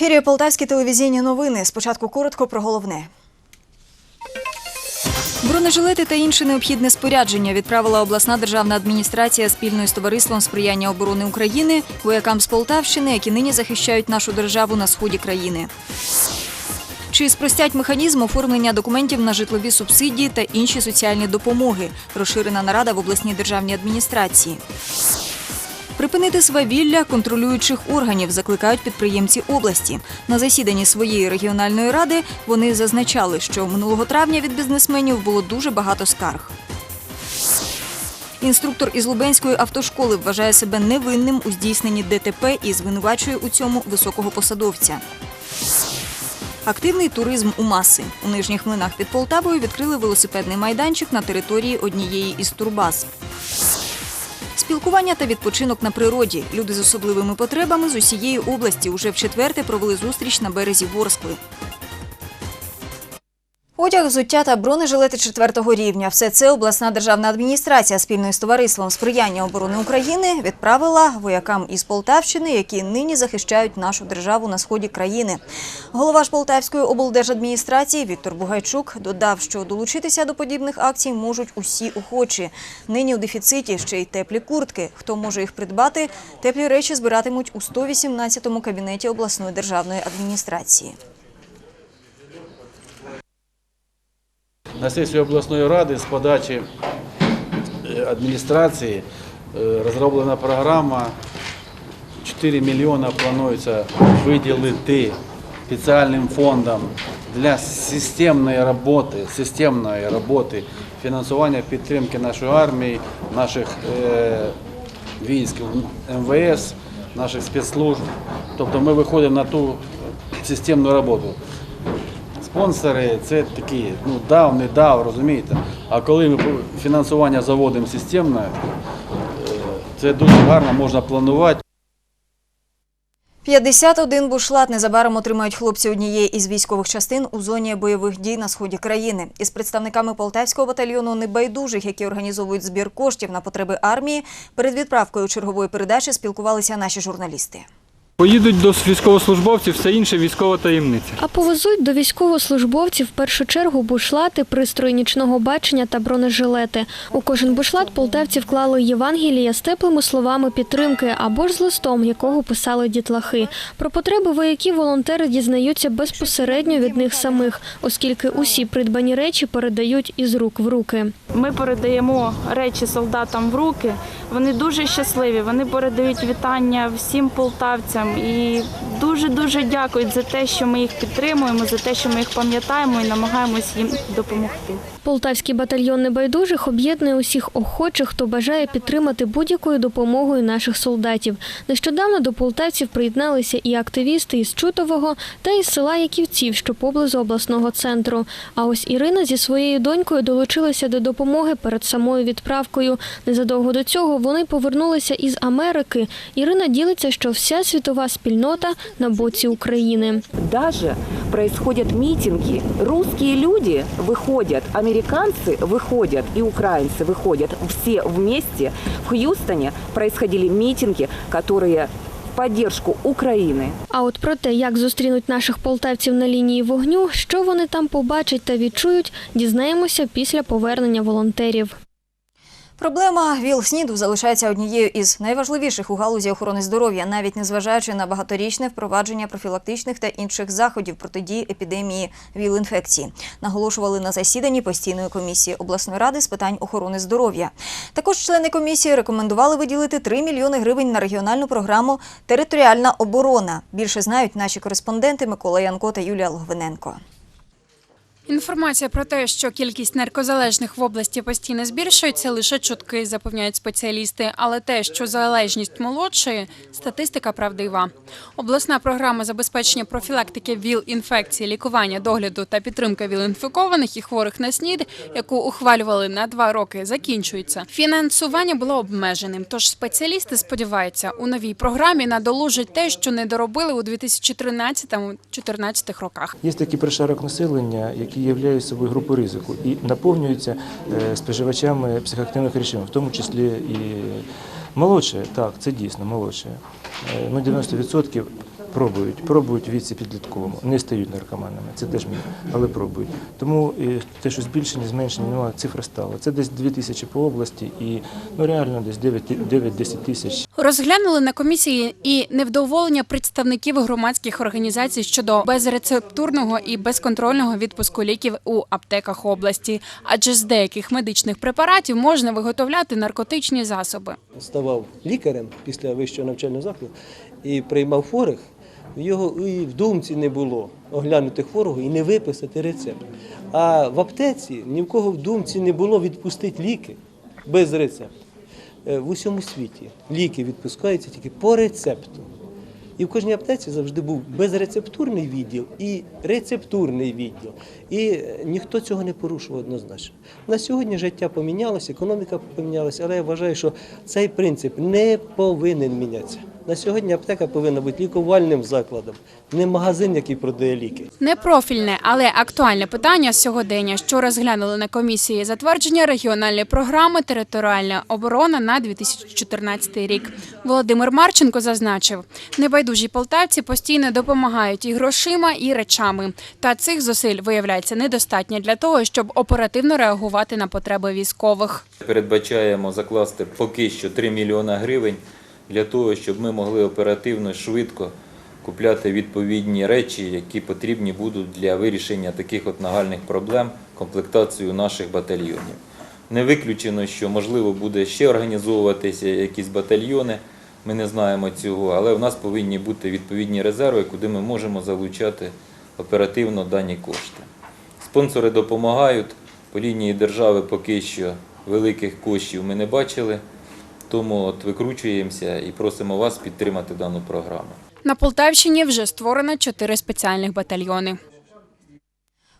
Ефірі Полтавські телевізійні новини. Спочатку коротко про головне. Бронежилети та інше необхідне спорядження відправила обласна державна адміністрація спільно з товариством сприяння оборони України воякам з Полтавщини, які нині захищають нашу державу на сході країни. Чи спростять механізм оформлення документів на житлові субсидії та інші соціальні допомоги? Розширена нарада в обласній державній адміністрації. Припинити свавілля контролюючих органів закликають підприємці області. На засіданні своєї регіональної ради вони зазначали, що минулого травня від бізнесменів було дуже багато скарг. Інструктор із Лубенської автошколи вважає себе невинним у здійсненні ДТП і звинувачує у цьому високого посадовця. Активний туризм у маси. У нижніх млинах під Полтавою відкрили велосипедний майданчик на території однієї із турбаз. Спілкування та відпочинок на природі. Люди з особливими потребами з усієї області уже вчетверте провели зустріч на березі Ворскли. Одяг, взуття та бронежилети четвертого рівня. Все це обласна державна адміністрація спільно з товариством сприяння оборони України відправила воякам із Полтавщини, які нині захищають нашу державу на сході країни. Голова ж Полтавської облдержадміністрації Віктор Бугайчук додав, що долучитися до подібних акцій можуть усі охочі. Нині у дефіциті ще й теплі куртки. Хто може їх придбати? Теплі речі збиратимуть у 118-му кабінеті обласної державної адміністрації. На сесію обласної ради з подачі е, адміністрації е, розроблена програма. 4 мільйони планується виділити спеціальним фондом для системної роботи, системної роботи фінансування підтримки нашої армії, наших е, військ МВС, наших спецслужб. Тобто ми виходимо на ту системну роботу. Спонсори це такі, ну дав, не дав, розумієте. А коли ми фінансування заводимо системне, е, це дуже гарно можна планувати. 51 бушлат незабаром отримають хлопці однієї із військових частин у зоні бойових дій на сході країни. Із представниками полтавського батальйону небайдужих, які організовують збір коштів на потреби армії, перед відправкою чергової передачі спілкувалися наші журналісти. Поїдуть до військовослужбовців, все інше військова таємниця. А повезуть до військовослужбовців в першу чергу бушлати, пристрої нічного бачення та бронежилети. У кожен бушлат полтавці вклали Євангелія з теплими словами підтримки або ж з листом, якого писали дітлахи. Про потреби вояків волонтери дізнаються безпосередньо від них самих, оскільки усі придбані речі передають із рук в руки. Ми передаємо речі солдатам в руки. Вони дуже щасливі. Вони передають вітання всім полтавцям і дуже дуже дякують за те, що ми їх підтримуємо, за те, що ми їх пам'ятаємо і намагаємось їм допомогти. Полтавський батальйон небайдужих об'єднує усіх охочих, хто бажає підтримати будь-якою допомогою наших солдатів. Нещодавно до полтавців приєдналися і активісти із Чутового та із села Яківців, що поблизу обласного центру. А ось Ірина зі своєю донькою долучилася до допомоги перед самою відправкою. Незадовго до цього вони повернулися із Америки. Ірина ділиться, що вся світова спільнота на боці України. даже происходят митинги. Русские люди виходять, выходят, американцы выходят и украинцы выходят все вместе. В Хьюстоне происходили митинги, которые в поддержку Украины. А от про те, як зустрінуть наших полтавців на лінії вогню, що вони там побачать та відчують, дізнаємося після повернення волонтерів. Проблема ВІЛ-СНІДу залишається однією із найважливіших у галузі охорони здоров'я, навіть незважаючи на багаторічне впровадження профілактичних та інших заходів протидії епідемії ВІЛ-інфекції. Наголошували на засіданні постійної комісії обласної ради з питань охорони здоров'я. Також члени комісії рекомендували виділити 3 мільйони гривень на регіональну програму Територіальна оборона. Більше знають наші кореспонденти Микола Янко та Юлія Логвиненко. Інформація про те, що кількість наркозалежних в області постійно збільшується, лише чутки, запевняють спеціалісти. Але те, що залежність молодшої, статистика правдива. Обласна програма забезпечення профілактики ВІЛ-інфекції, лікування, догляду та підтримки ВІЛ-інфікованих і хворих на СНІД, яку ухвалювали на два роки, закінчується. Фінансування було обмеженим. Тож спеціалісти сподіваються, у новій програмі надолужать те, що не доробили у 2013-2014 роках. Є такий прошарок населення, які являють собою групу ризику і наповнюються е, споживачами психоактивних речовин, в тому числі і молодше, так, це дійсно молодше. Е, Ну, 90% Пробують, пробують в віці підлітковому, не стають наркоманами, це теж міф, але пробують. Тому е, те, що збільшення, зменшення, немає, цифра стала. Це десь 2 тисячі по області і ну, реально десь 9-10 тисяч Розглянули на комісії і невдоволення представників громадських організацій щодо безрецептурного і безконтрольного відпуску ліків у аптеках області, адже з деяких медичних препаратів можна виготовляти наркотичні засоби. ставав лікарем після вищого навчального закладу і приймав хворих, в його і в думці не було оглянути хворого і не виписати рецепт. А в аптеці ні в кого в думці не було відпустити ліки без рецепту. Е, В усьому світі ліки відпускаються тільки по рецепту. І в кожній аптеці завжди був безрецептурний відділ і рецептурний відділ. І е, ніхто цього не порушував однозначно. На сьогодні життя помінялося, економіка помінялася, але я вважаю, що цей принцип не повинен мінятися. На сьогодні аптека повинна бути лікувальним закладом, не магазин, який продає ліки. Непрофільне, але актуальне питання сьогодення, що розглянули на комісії затвердження регіональної програми Територіальна оборона на 2014 рік. Володимир Марченко зазначив, небайдужі полтавці постійно допомагають і грошима, і речами. Та цих зусиль виявляється недостатньо для того, щоб оперативно реагувати на потреби військових. Передбачаємо закласти поки що 3 мільйона гривень для того, щоб ми могли оперативно, швидко купляти відповідні речі, які потрібні будуть для вирішення таких от нагальних проблем комплектацію наших батальйонів. Не виключено, що можливо буде ще організовуватися якісь батальйони. Ми не знаємо цього, але в нас повинні бути відповідні резерви, куди ми можемо залучати оперативно дані кошти. Спонсори допомагають. По лінії держави поки що великих коштів ми не бачили, тому от викручуємося і просимо вас підтримати дану програму. На Полтавщині вже створено чотири спеціальних батальйони.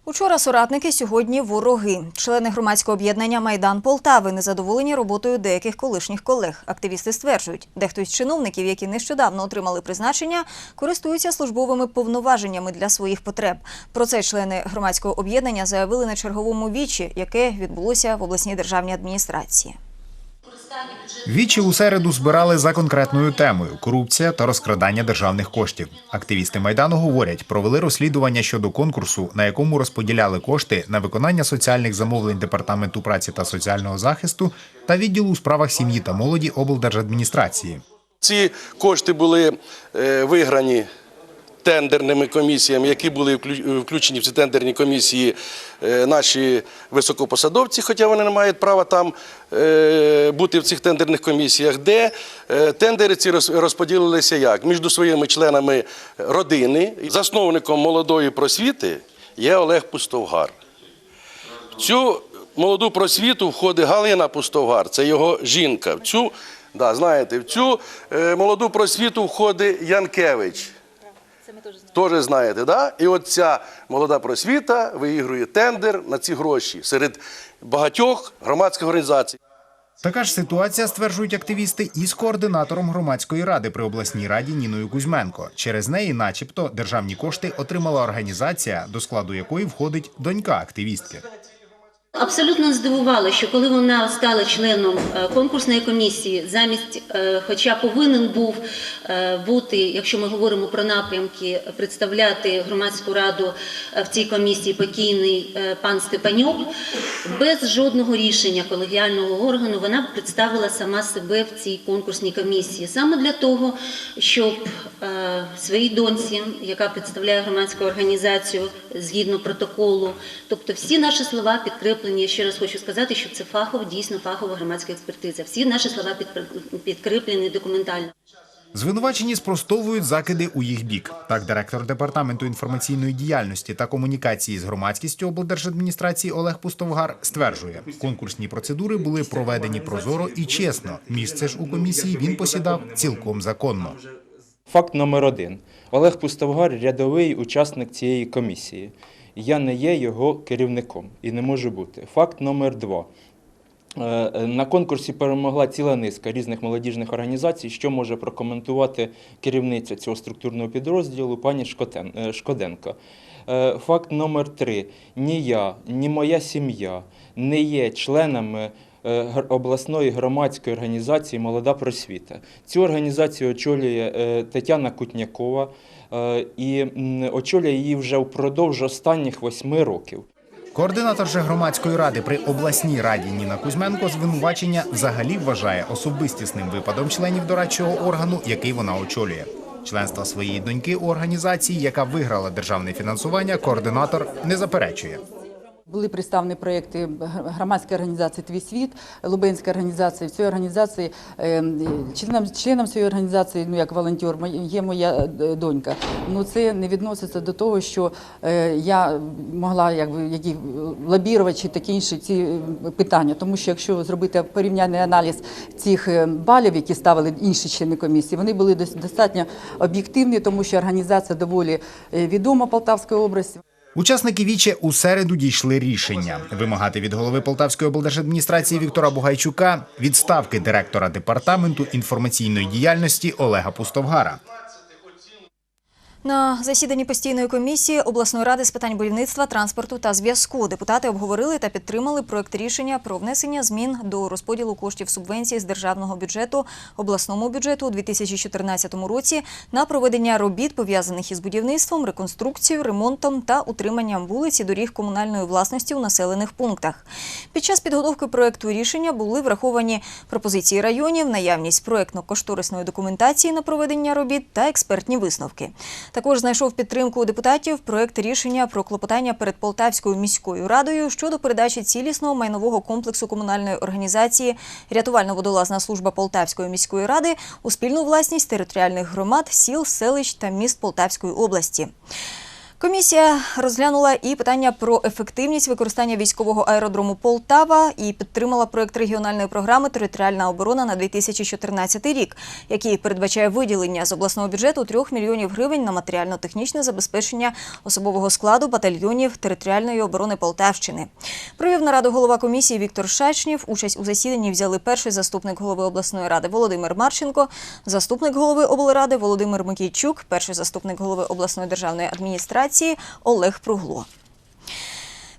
Учора соратники, сьогодні вороги. Члени громадського об'єднання Майдан Полтави незадоволені роботою деяких колишніх колег. Активісти стверджують, дехто із чиновників, які нещодавно отримали призначення, користуються службовими повноваженнями для своїх потреб. Про це члени громадського об'єднання заявили на черговому вічі, яке відбулося в обласній державній адміністрації. Вічі у середу збирали за конкретною темою корупція та розкрадання державних коштів. Активісти майдану говорять, провели розслідування щодо конкурсу, на якому розподіляли кошти на виконання соціальних замовлень департаменту праці та соціального захисту та відділу у справах сім'ї та молоді облдержадміністрації. Ці кошти були е, виграні тендерними комісіями, які були вклю- включені в ці тендерні комісії е, наші високопосадовці, хоча вони не мають права там е, бути в цих тендерних комісіях, де е, тендери ці розподілилися як? Між своїми членами родини. Засновником молодої просвіти є Олег Пустовгар. В цю молоду просвіту входить Галина Пустовгар, це його жінка. В цю, да, знаєте, в цю е, молоду просвіту входить Янкевич. Теж знаєте, да? І от ця молода просвіта виігрує тендер на ці гроші серед багатьох громадських організацій. Така ж ситуація, стверджують активісти, і з координатором громадської ради при обласній раді Ніною Кузьменко. Через неї, начебто, державні кошти отримала організація, до складу якої входить донька активістки. Абсолютно здивувало, що коли вона стала членом е, конкурсної комісії, замість, е, хоча повинен був е, бути, якщо ми говоримо про напрямки, представляти громадську раду в цій комісії покійний пан Степанюк, без жодного рішення колегіального органу вона представила сама себе в цій конкурсній комісії саме для того, щоб своїй доньці, яка представляє громадську організацію згідно протоколу, тобто всі наші слова підкреплені. Я ще раз хочу сказати, що це фахово, дійсно фахова громадська експертиза. Всі наші слова підкріплені документально. Звинувачені спростовують закиди у їх бік. Так, директор департаменту інформаційної діяльності та комунікації з громадськістю облдержадміністрації Олег Пустовгар стверджує, конкурсні процедури були проведені прозоро і чесно. Місце ж у комісії він посідав цілком законно. Факт номер один. Олег Пустовгар рядовий учасник цієї комісії. Я не є його керівником і не можу бути. Факт номер два. Е, е, На конкурсі перемогла ціла низка різних молодіжних організацій, що може прокоментувати керівниця цього структурного підрозділу пані е, Шкоденко. Факт номер три. Ні я, ні моя сім'я не є членами обласної громадської організації Молода просвіта. Цю організацію очолює Тетяна Кутнякова і м, очолює її вже впродовж останніх восьми років. Координатор же громадської ради при обласній раді Ніна Кузьменко звинувачення взагалі вважає особистісним випадом членів дорадчого органу, який вона очолює. Членства своєї доньки у організації, яка виграла державне фінансування, координатор не заперечує. Були представлені проєкти громадської організації Твій світ, Лубенської організації. Цій організації членом, членом цієї організації, ну як волонтер, є моя е, донька. Ну це не відноситься до того, що е, я могла якби які лобірувати чи такі інші ці е, питання. Тому що якщо зробити порівняльний аналіз цих е, балів, які ставили інші члени комісії, вони були дос- достатньо об'єктивні, тому що організація доволі відома Полтавської області. Учасники віче у середу дійшли рішення вимагати від голови Полтавської облдержадміністрації Віктора Бугайчука відставки директора департаменту інформаційної діяльності Олега Пустовгара. На засіданні постійної комісії обласної ради з питань будівництва, транспорту та зв'язку депутати обговорили та підтримали проект рішення про внесення змін до розподілу коштів субвенції з державного бюджету обласному бюджету у 2014 році на проведення робіт пов'язаних із будівництвом, реконструкцією, ремонтом та утриманням вулиць і доріг комунальної власності у населених пунктах. Під час підготовки проекту рішення були враховані пропозиції районів, наявність проектно-кошторисної документації на проведення робіт та експертні висновки. Також знайшов підтримку у депутатів проект рішення про клопотання перед Полтавською міською радою щодо передачі цілісного майнового комплексу комунальної організації Рятувально-водолазна служба Полтавської міської ради у спільну власність територіальних громад, сіл, селищ та міст Полтавської області. Комісія розглянула і питання про ефективність використання військового аеродрому Полтава і підтримала проект регіональної програми Територіальна оборона на 2014 рік, який передбачає виділення з обласного бюджету 3 мільйонів гривень на матеріально-технічне забезпечення особового складу батальйонів територіальної оборони Полтавщини. Провів нараду голова комісії Віктор Шачнів. Участь у засіданні взяли перший заступник голови обласної ради Володимир Марченко, заступник голови облради Володимир Микійчук, перший заступник голови обласної державної адміністрації Олег Пругло.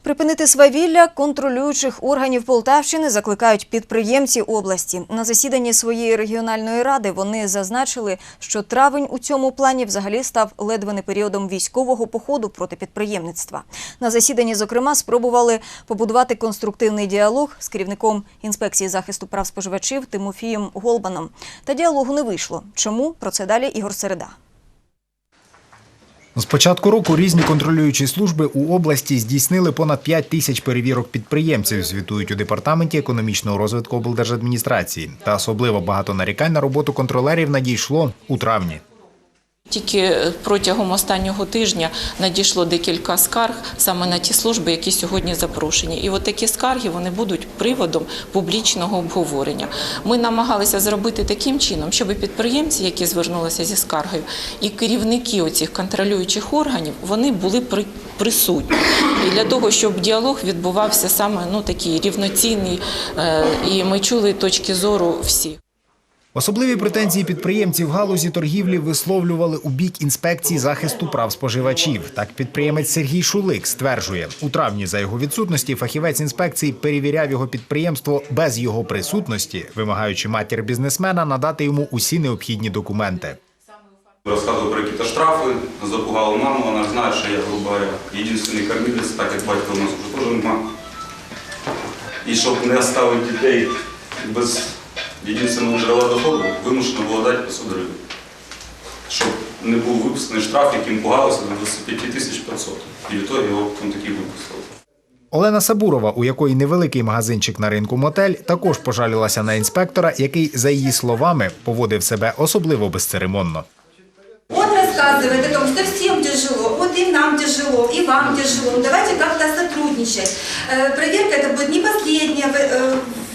Припинити свавілля контролюючих органів Полтавщини закликають підприємці області. На засіданні своєї регіональної ради вони зазначили, що травень у цьому плані взагалі став ледве не періодом військового походу проти підприємництва. На засіданні, зокрема, спробували побудувати конструктивний діалог з керівником інспекції захисту прав споживачів Тимофієм Голбаном. Та діалогу не вийшло. Чому про це далі Ігор Середа? З початку року різні контролюючі служби у області здійснили понад 5 тисяч перевірок підприємців, звітують у департаменті економічного розвитку облдержадміністрації. Та особливо багато нарікань на роботу контролерів надійшло у травні. Тільки протягом останнього тижня надійшло декілька скарг саме на ті служби, які сьогодні запрошені. І от такі скарги вони будуть приводом публічного обговорення. Ми намагалися зробити таким чином, щоб підприємці, які звернулися зі скаргою, і керівники оцих контролюючих органів вони були при- присутні. І для того, щоб діалог відбувався саме ну такий рівноцінний, е, і ми чули точки зору всіх. Особливі претензії підприємців галузі торгівлі висловлювали у бік інспекції захисту прав споживачів. Так підприємець Сергій Шулик стверджує, у травні за його відсутності фахівець інспекції перевіряв його підприємство без його присутності, вимагаючи матір бізнесмена надати йому усі необхідні документи. Розказував про якісь штрафи, запугала маму, вона знає, що я грубая єдиний кормілець, так як батька у нас вже теж нема. І щоб не оставити дітей без єдиного джерела доходу, вимушено було дати 500 гривень. Щоб не був виписаний штраф, яким пугалося до 25 тисяч 500. І від того його потім такий виписали. Олена Сабурова, у якої невеликий магазинчик на ринку мотель, також пожалілася на інспектора, який, за її словами, поводив себе особливо безцеремонно. Он рассказывает о том, что всем тяжело, вот и нам тяжело, и вам тяжело. Ну, Давайте как-то сотрудничать. Э, Проверка это будет не последняя в- э,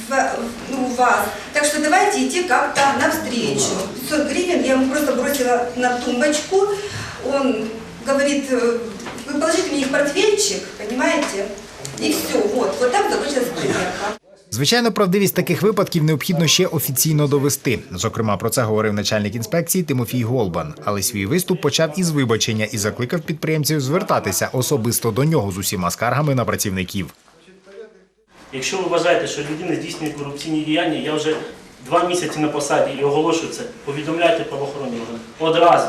в- ну, у вас. Так что давайте идти как-то навстречу. 500 гривен я ему просто бросила на тумбочку. Он говорит, э, вы положите мне их портфельчик, понимаете? И все, вот, вот так закончилась проверка. Звичайно, правдивість таких випадків необхідно ще офіційно довести. Зокрема, про це говорив начальник інспекції Тимофій Голбан. Але свій виступ почав із вибачення і закликав підприємців звертатися особисто до нього з усіма скаргами на працівників. Якщо ви вважаєте, що людина здійснює корупційні діяння, я вже два місяці на посаді і оголошую це, повідомляйте правоохоронні органи. Одразу.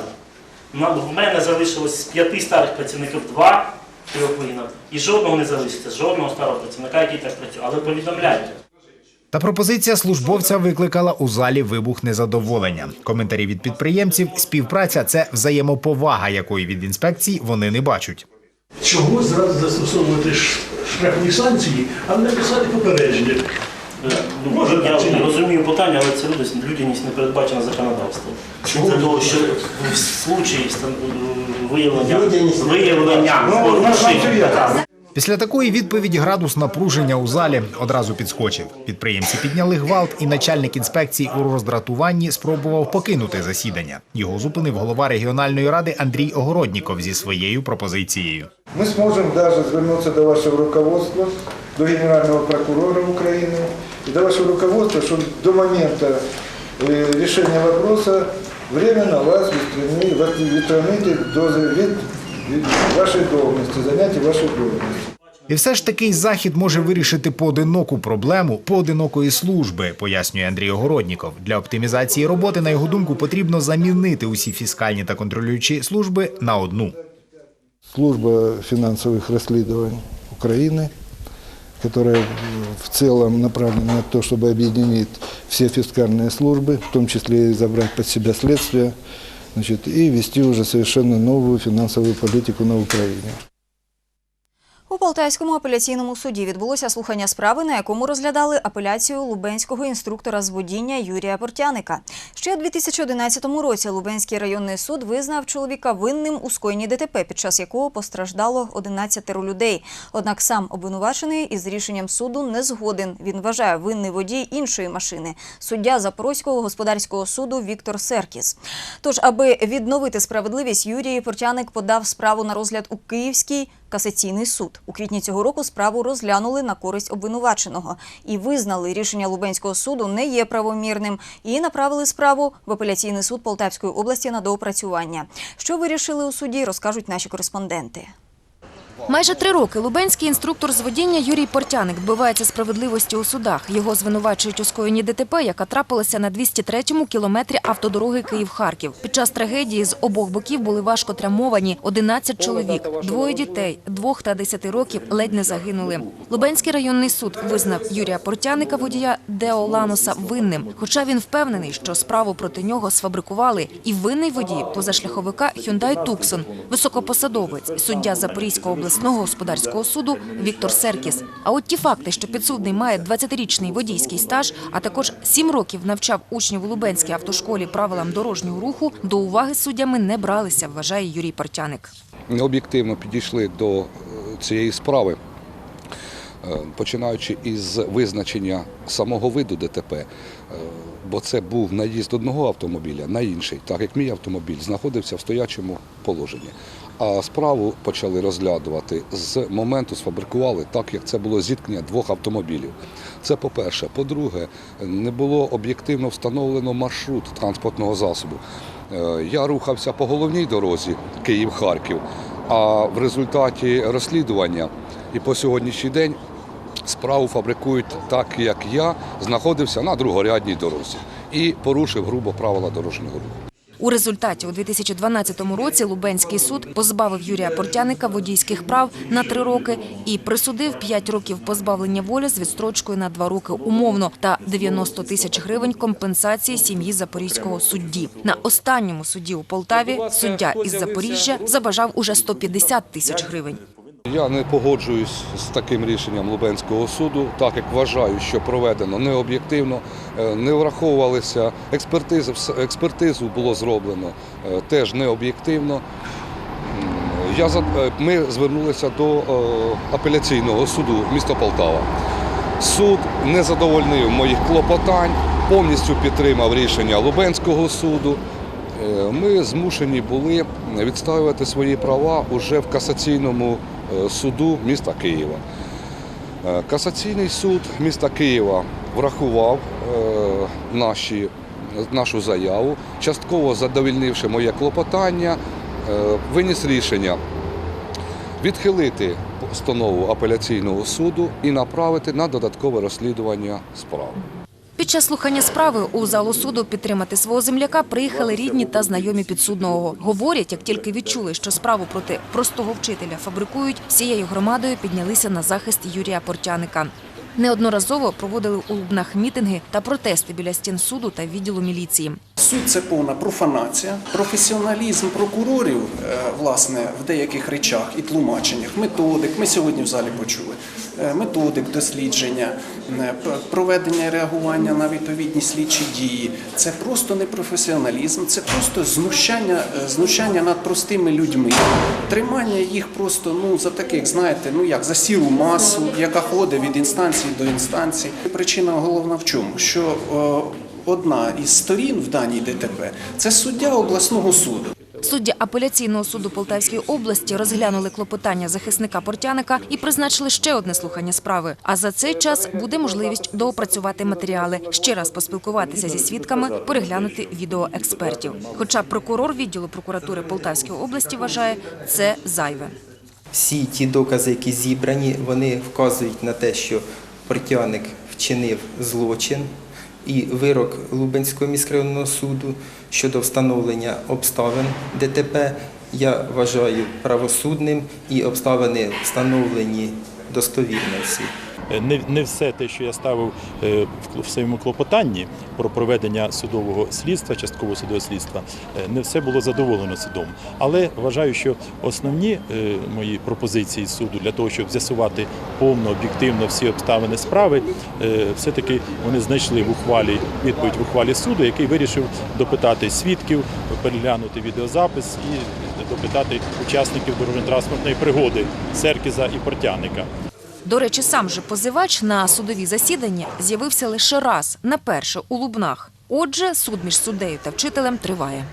В мене залишилось з п'яти старих працівників два трьохвинів, і жодного не залишиться, жодного старого працівника, який так працює. Але повідомляйте. Та пропозиція службовця викликала у залі вибух незадоволення. Коментарі від підприємців, співпраця це взаємоповага, якої від інспекцій вони не бачать. Чого зразу застосовувати штрафні санкції, а не написати попередження? Ну, я розумію питання, але це людяність, людяність не передбачена законодавством. Чому? Це того, що в случаї виявлення, виявлення Ну, порушень, так. Після такої відповіді градус напруження у залі одразу підскочив. Підприємці підняли гвалт, і начальник інспекції у роздратуванні спробував покинути засідання. Його зупинив голова регіональної ради Андрій Огородніков зі своєю пропозицією. Мы сможем даже звернуться до вашего руководства, до Генерального прокурора Украины и до вашего руководства, чтобы до момента э, решения вопроса временно вас відстрані- вас відстранити до від, від вашої должності, заняття вашої должності. І все ж такий захід може вирішити поодиноку проблему поодинокої служби, пояснює Андрій Огородніков. Для оптимізації роботи, на його думку, потрібно замінити усі фіскальні та контролюючі служби на одну. Служба финансовых расследований Украины, которая в целом направлена на то, чтобы объединить все фискальные службы, в том числе и забрать под себя следствие, значит, и вести уже совершенно новую финансовую политику на Украине. У Полтавському апеляційному суді відбулося слухання справи, на якому розглядали апеляцію лубенського інструктора з водіння Юрія Портяника. Ще у 2011 році Лубенський районний суд визнав чоловіка винним у скоєнні ДТП, під час якого постраждало 11 людей. Однак сам обвинувачений із рішенням суду не згоден. Він вважає винний водій іншої машини. Суддя Запорозького господарського суду Віктор Серкіс. Тож, аби відновити справедливість, Юрій Портяник подав справу на розгляд у Київський касаційний суд. У квітні цього року справу розглянули на користь обвинуваченого і визнали рішення Лубенського суду не є правомірним і направили справу в апеляційний суд Полтавської області на доопрацювання. Що вирішили у суді, розкажуть наші кореспонденти. Майже три роки лубенський інструктор з водіння Юрій Портяник добивається справедливості у судах. Його звинувачують у скоєнні ДТП, яка трапилася на 203-му кілометрі автодороги Київ-Харків. Під час трагедії з обох боків були важко травмовані 11 чоловік, двоє дітей, двох та 10 років ледь не загинули. Лубенський районний суд визнав Юрія Портяника, водія Део Ланоса, винним. Хоча він впевнений, що справу проти нього сфабрикували. І винний водій позашляховика Hyundai Tucson, високопосадовець, суддя Запорізького обласного господарського суду Віктор Серкіс. А от ті факти, що підсудний має 20-річний водійський стаж, а також 7 років навчав учнів у Лубенській автошколі правилам дорожнього руху, до уваги суддями не бралися, вважає Юрій Портяник. об'єктивно підійшли до е, цієї справи, е, починаючи із визначення самого виду ДТП, е, бо це був наїзд одного автомобіля на інший, так як мій автомобіль знаходився в стоячому положенні. А справу почали розглядувати з моменту, сфабрикували так, як це було зіткнення двох автомобілів. Це по-перше. По-друге, не було об'єктивно встановлено маршрут транспортного засобу. Е, Я рухався по головній дорозі Київ-Харків, а в результаті розслідування і по сьогоднішній день справу фабрикують так, як я знаходився на другорядній дорозі і порушив грубо правила дорожнього руху. У результаті у 2012 році Лубенський суд позбавив Юрія Портяника водійських прав на три роки і присудив 5 років позбавлення волі з відстрочкою на 2 роки умовно та 90 тисяч гривень компенсації сім'ї запорізького судді. На останньому суді у Полтаві суддя із Запоріжжя забажав уже 150 тисяч гривень. Я не погоджуюсь з таким рішенням Лубенського суду, так як вважаю, що проведено необ'єктивно, е, не враховувалися експертизи, експертизу було зроблено е, теж необ'єктивно. Е, ми звернулися до апеляційного суду міста Полтава. Суд не задовольнив моїх клопотань, повністю підтримав рішення Лубенського суду. Ми змушені були відстоювати свої права уже в касаційному суду міста Києва. Е, Касаційний суд міста Києва врахував е, наші, нашу заяву, частково задовольнивши моє клопотання, е, виніс рішення відхилити постанову апеляційного суду і направити на додаткове розслідування справи. Під час слухання справи у залу суду підтримати свого земляка приїхали рідні та знайомі підсудного. Говорять, як тільки відчули, що справу проти простого вчителя фабрикують, всією громадою піднялися на захист Юрія Портяника. Неодноразово проводили у Лубнах мітинги та протести біля стін суду та відділу міліції. Суть це повна профанація, професіоналізм прокурорів, е, власне, в деяких речах і тлумаченнях, методик. Ми сьогодні в залі почули методик дослідження, е, проведення реагування на відповідні слідчі дії. Це просто не професіоналізм, це просто знущання, е, знущання над простими людьми, тримання їх просто ну за таких, знаєте, ну як за сіру масу, яка ходить від інстанції до інстанції. Причина головна в чому? Що е, одна із сторін в даній ДТП це суддя обласного суду. Судді апеляційного суду Полтавської області розглянули клопотання захисника Портяника і призначили ще одне слухання справи. А за цей час буде можливість доопрацювати матеріали, ще раз поспілкуватися зі свідками, переглянути відео експертів. Хоча прокурор відділу прокуратури Полтавської області вважає це зайве. Всі ті докази, які зібрані, вони вказують на те, що Портяник вчинив злочин, і вирок Лубенського міськрайонного суду щодо встановлення обставин ДТП я вважаю правосудним і обставини встановлені достовірно всі. Не, не все те, що я ставив е, в- своєму клопотанні про проведення судового слідства, часткового судового слідства, е, не все було задоволено судом. Але вважаю, що основні е, мої пропозиції суду для того, щоб з'ясувати повно, об'єктивно всі обставини справи, е, все-таки вони знайшли в ухвалі відповідь в ухвалі суду, який вирішив допитати свідків, переглянути відеозапис і допитати учасників дорожньо-транспортної пригоди Серкіза і Портяника. До речі, сам же позивач на судові засідання з'явився лише раз, на перше у Лубнах. Отже, суд між суддею та вчителем триває.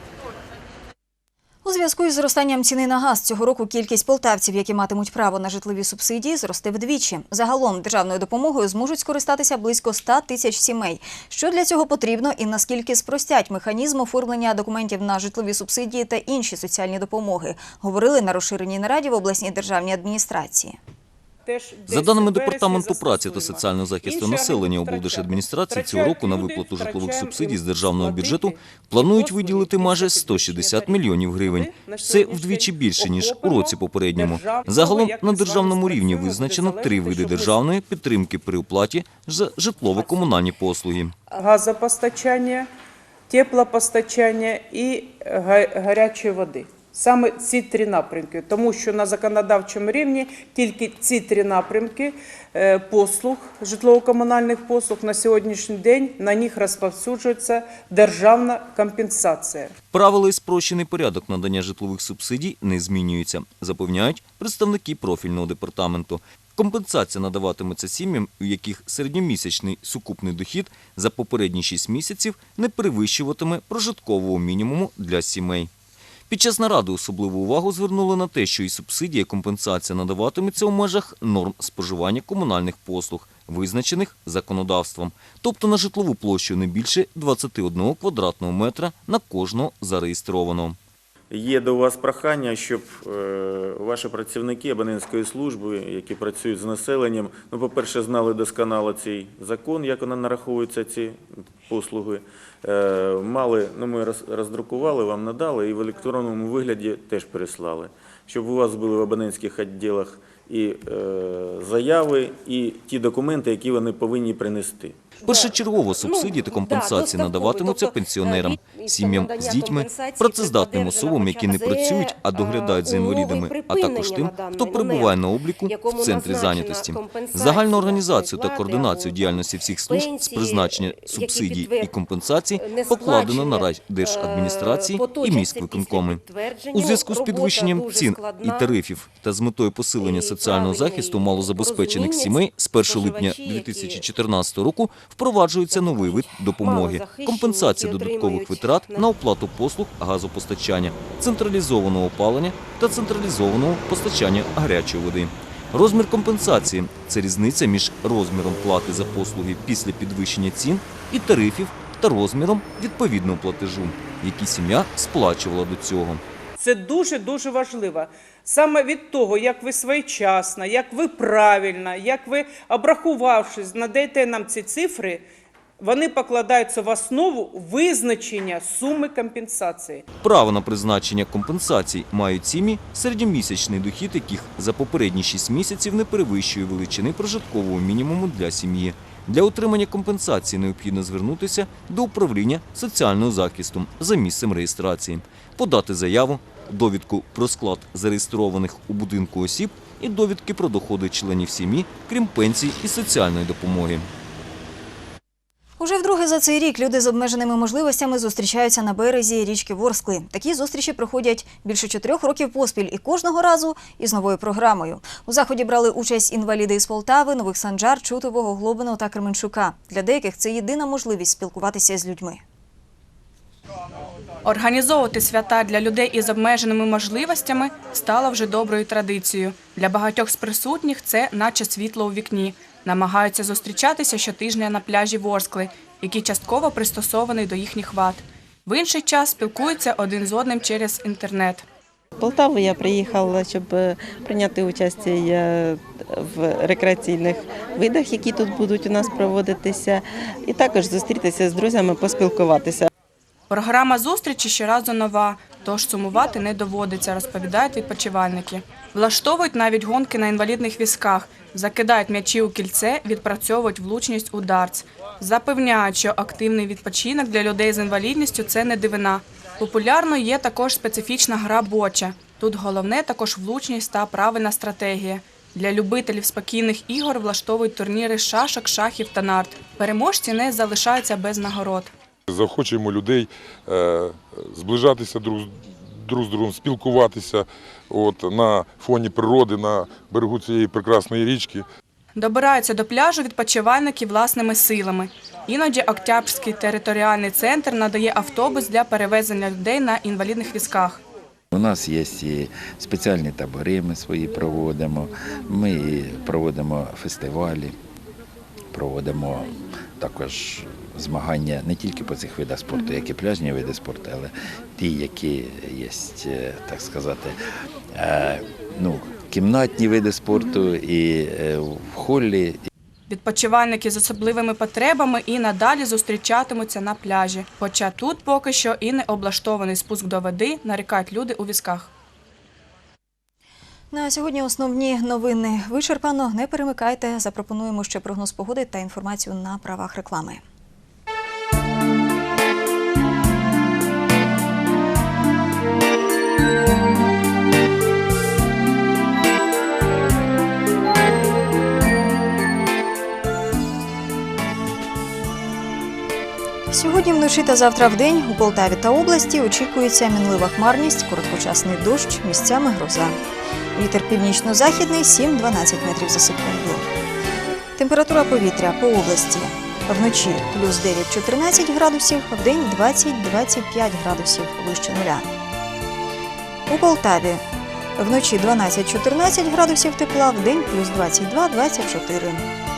У зв'язку із зростанням ціни на газ цього року кількість полтавців, які матимуть право на житлові субсидії, зросте вдвічі. Загалом державною допомогою зможуть скористатися близько 100 тисяч сімей. Що для цього потрібно і наскільки спростять механізм оформлення документів на житлові субсидії та інші соціальні допомоги, говорили на розширеній нараді в обласній державній адміністрації. За даними департаменту праці та соціального захисту населення облдержадміністрації, цього року на виплату житлових субсидій з державного бюджету планують виділити майже 160 мільйонів гривень. Це вдвічі більше ніж у році попередньому. Загалом на державному рівні визначено три види державної підтримки при оплаті за житлово-комунальні послуги. газопостачання, теплопостачання і га- гарячої води. Саме ці три напрямки, тому що на законодавчому рівні тільки ці три напрямки е, послуг, житлово-комунальних послуг на сьогоднішній день на них розповсюджується державна компенсація. Правила і спрощений порядок надання житлових субсидій не змінюються, запевняють представники профільного департаменту. Компенсація надаватиметься сім'ям, у яких середньомісячний сукупний дохід за попередні 6 місяців не перевищуватиме прожиткового мінімуму для сімей. Під час наради особливу увагу звернули на те, що і субсидія, і компенсація надаватиметься у межах норм споживання комунальних послуг, визначених законодавством, тобто на житлову площу не більше 21 квадратного метра на кожного зареєстрованого. Є до вас прохання, щоб е, ваші працівники абонентської служби, які працюють з населенням, ну, по-перше, знали досконало цей закон, як вона нараховується ці послуги. Е, Мали, ну ми роз- роздрукували, вам надали і в електронному вигляді теж переслали, щоб у вас були в абонентських відділах і е, заяви, і ті документи, які вони повинні принести. Першочергово субсидії та компенсації надаватимуться пенсіонерам, сім'ям з дітьми, працездатним особам, які не працюють, а доглядають за інвалідами, а також тим, хто перебуває на обліку в центрі зайнятості. Загальну організацію та координацію діяльності всіх служб з призначення субсидій і компенсацій покладено на райдержадміністрації і міськвиконкоми. У зв'язку з підвищенням цін і тарифів та з метою посилення соціального захисту малозабезпечених сімей з 1 липня 2014 року впроваджується новий вид допомоги – компенсація додаткових витрат на оплату послуг газопостачання, централізованого опалення та централізованого постачання гарячої води. Розмір компенсації – це різниця між розміром плати за послуги після підвищення цін і тарифів та розміром відповідного платежу, який сім'я сплачувала до цього. Це дуже-дуже важливо. Саме від того, як ви своєчасно, як ви правильно, як ви обрахувавшись, надаєте нам ці цифри, вони покладаються в основу визначення суми компенсації. Право на призначення компенсацій мають сім'ї, середньомісячний дохід яких за попередні 6 місяців не перевищує величини прожиткового мінімуму для сім'ї. Для отримання компенсації необхідно звернутися до управління соціального захисту за місцем реєстрації, подати заяву, довідку про склад зареєстрованих у будинку осіб і довідки про доходи членів сім'ї, крім пенсій і соціальної допомоги. Уже вдруге за цей рік люди з обмеженими можливостями зустрічаються на березі річки Ворскли. Такі зустрічі проходять більше чотирьох років поспіль і кожного разу із новою програмою. У заході брали участь інваліди із Полтави, Нових Санджар, Чутового, Глобиного та Кременчука. Для деяких це єдина можливість спілкуватися з людьми. Організовувати свята для людей із обмеженими можливостями стало вже доброю традицією. Для багатьох з присутніх це наче світло у вікні. Намагаються зустрічатися щотижня на пляжі Ворскли, який частково пристосований до їхніх вад. В інший час спілкуються один з одним через інтернет. В Полтаву я приїхала, щоб е, прийняти участь е, в рекреаційних видах, які тут будуть у нас проводитися, і також зустрітися з друзями, поспілкуватися. Програма зустрічі щоразу нова, тож сумувати не доводиться, розповідають відпочивальники. Влаштовують навіть гонки на інвалідних візках, закидають м'ячі у кільце, відпрацьовують влучність у дартс. Запевняють, що активний відпочинок для людей з інвалідністю це не дивина. Популярною є також специфічна гра боча. Тут головне також влучність та правильна стратегія. Для любителів спокійних ігор влаштовують турніри шашок, шахів та нарт. Переможці не залишаються без нагород. Заохочуємо людей е, зближатися друг, з- друг з другом, спілкуватися от, на фоні природи, на берегу цієї прекрасної річки. Добираються до пляжу відпочивальники власними силами. Іноді Октябрський територіальний центр надає автобус для перевезення людей на інвалідних візках. У нас є і спеціальні табори, ми свої проводимо. Ми проводимо фестивалі, проводимо також змагання не тільки по цих видах спорту, як і пляжні види спорту, але ті, які є, е, так сказати, е, ну, кімнатні види спорту і е, в холі, Відпочивальники з особливими потребами і надалі зустрічатимуться на пляжі. Хоча тут поки що і не облаштований спуск до води, нарікають люди у візках. На сьогодні основні новини вичерпано. Не перемикайте. Запропонуємо ще прогноз погоди та інформацію на правах реклами. Вночі та завтра в день у Полтаві та області очікується мінлива хмарність, короткочасний дощ, місцями гроза. Вітер північно-західний 7-12 метрів за секунду. Температура повітря по області. Вночі плюс 9-14 градусів, вдень 20-25 градусів вище нуля. У Полтаві вночі 12-14 градусів тепла, вдень плюс 22-24.